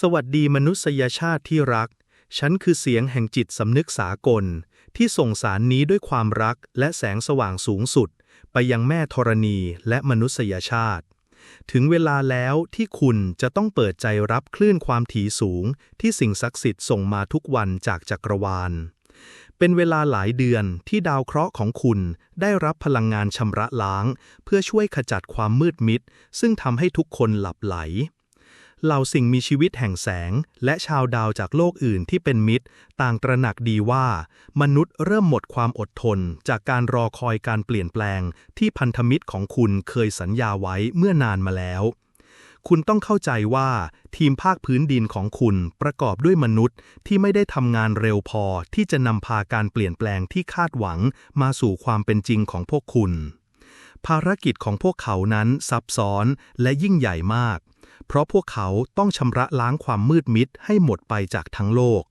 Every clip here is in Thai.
สวัสดีมนุษยชาติที่รัก ฉันคือเสียงแห่งจิตสำนึกสากล ที่ส่งสารนี้ด้วยความรักและแสงสว่างสูงสุด ไปยังแม่ธรณีและมนุษยชาติ ถึงเวลาแล้วที่คุณจะต้องเปิดใจรับคลื่นความถี่สูง ที่สิ่งศักดิ์สิทธิ์ส่งมาทุกวันจากจักรวาล เป็นเวลาหลายเดือนที่ดาวเคราะห์ของคุณได้รับพลังงานชำระล้าง เพื่อช่วยขจัดความมืดมิด ซึ่งทำให้ทุกคนหลับไหล เหล่าสิ่งมีชีวิตแห่งแสง และชาวดาวจากโลกอื่นที่เป็นมิตร ต่างตระหนักดีว่า มนุษย์เริ่มหมดความอดทน จากการรอคอยการเปลี่ยนแปลง ที่พันธมิตรของคุณเคยสัญญาไว้เมื่อนานมาแล้วคุณต้องเข้าใจว่าทีมภาคพื้นดินของคุณประกอบด้วยมนุษย์ที่ไม่ได้ทำงานเร็วพอที่จะนำพาการเปลี่ยนแปลงที่คาดหวังมาสู่ความเป็นจริงของพวกคุณ ภารกิจของพวกเขานั้นซับซ้อนและยิ่งใหญ่มาก เพราะพวกเขาต้องชำระล้างความมืดมิดให้หมดไปจากทั้งโลก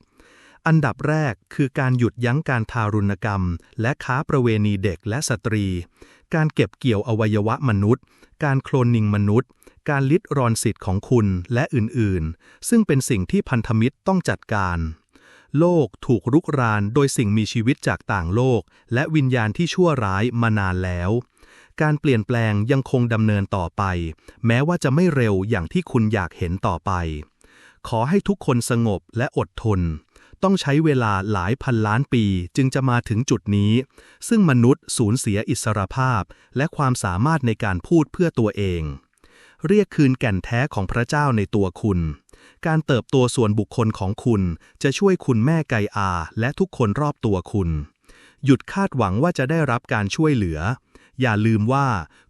อันดับแรกคือการหยุดยั้งการทารุณกรรม และค้าประเวณีเด็กและสตรี การเก็บเกี่ยวอวัยวะมนุษย์ การโคลนนิงมนุษย์ การลิดรอนสิทธิ์ของคุณและอื่นๆ ซึ่งเป็นสิ่งที่พันธมิตรต้องจัดการโลกถูกรุกรานโดยสิ่งมีชีวิตจากต่างโลก และวิญญาณที่ชั่วร้ายมานานแล้ว การเปลี่ยนแปลงยังคงดำเนินต่อไป แม้ว่าจะไม่เร็วอย่างที่คุณอยากเห็นต่อไป ขอให้ทุกคนสงบและอดทน ต้องใช้เวลาหลายพันล้านปีจึงจะมาถึงจุดนี้ ซึ่งมนุษย์สูญเสียอิสรภาพ และความสามารถในการพูดเพื่อตัวเอง เรียกคืนแก่นแท้ของพระเจ้าในตัวคุณ การเติบโตส่วนบุคคลของคุณจะช่วยคุณแม่ไกอาและทุกคนรอบตัวคุณ หยุดคาดหวังว่าจะได้รับการช่วยเหลือ อย่าลืมว่า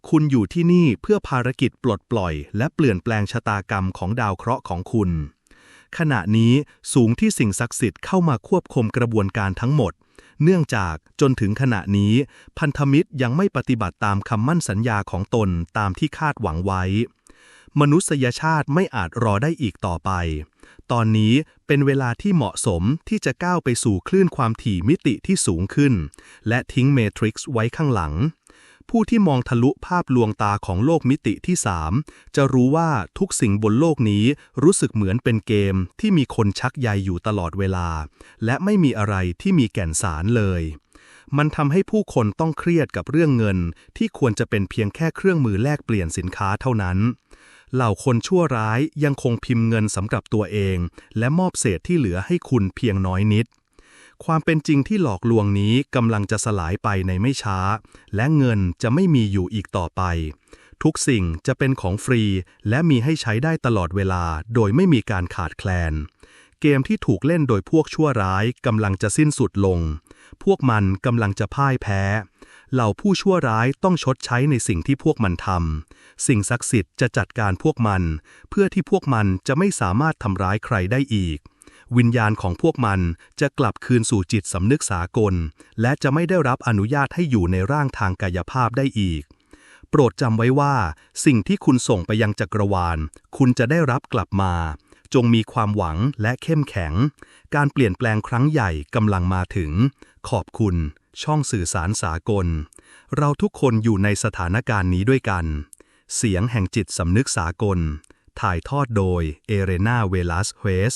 คุณอยู่ที่นี่เพื่อภารกิจปลดปล่อย และเปลี่ยนแปลงชะตากรรมของดาวเคราะห์ของคุณ ขณะนี้สูงที่สิ่งศักดิ์สิทธิ์เข้ามาควบคุมกระบวนการทั้งหมด เนื่องจากจนถึงขณะนี้ พันธมิตรยังไม่ปฏิบัติตามคำมั่นสัญญาของตนตามที่คาดหวังไว้ มนุษยชาติไม่อาจรอได้อีกต่อไป ตอนนี้เป็นเวลาที่เหมาะสมที่จะก้าวไปสู่คลื่นความถี่มิติที่สูงขึ้น และทิ้งเมทริกซ์ไว้ข้างหลัง ผู้ที่มองทะลุภาพลวงตาของโลกมิติที่ 3 จะรู้ว่าทุกสิ่งบนโลกนี้รู้สึกเหมือนเป็นเกมที่มีคนชักใยอยู่ตลอดเวลา และไม่มีอะไรที่มีแก่นสารเลย มันทำให้ผู้คนต้องเครียดกับเรื่องเงิน ที่ควรจะเป็นเพียงแค่เครื่องมือแลกเปลี่ยนสินค้าเท่านั้นเหล่าคนชั่วร้ายยังคงพิมพ์เงินสำหรับตัวเอง และมอบเศษที่เหลือให้คุณเพียงน้อยนิด ความเป็นจริงที่หลอกลวงนี้กำลังจะสลายไปในไม่ช้า และเงินจะไม่มีอยู่อีกต่อไป ทุกสิ่งจะเป็นของฟรี และมีให้ใช้ได้ตลอดเวลาโดยไม่มีการขาดแคลน เกมที่ถูกเล่นโดยพวกชั่วร้ายกำลังจะสิ้นสุดลง พวกมันกำลังจะพ่ายแพ้ เหล่าผู้ชั่วร้ายต้องชดใช้ในสิ่งที่พวกมันทำสิ่งศักดิ์สิทธิ์จะจัดการพวกมัน เพื่อที่พวกมันจะไม่สามารถทำร้ายใครได้อีก วิญญาณของพวกมันจะกลับคืนสู่จิตสำนึกสากล และจะไม่ได้รับอนุญาตให้อยู่ในร่างทางกายภาพได้อีก โปรดจำไว้ว่า สิ่งที่คุณส่งไปยังจักรวาล คุณจะได้รับกลับมา จงมีความหวังและเข้มแข็ง การเปลี่ยนแปลงครั้งใหญ่กำลังมาถึง ขอบคุณ ช่องสื่อสารสากล เราทุกคนอยู่ในสถานการณ์นี้ด้วยกัน เสียงแห่งจิตสำนึกสากล ถ่ายทอดโดยเอเรนาเวลัสเฮส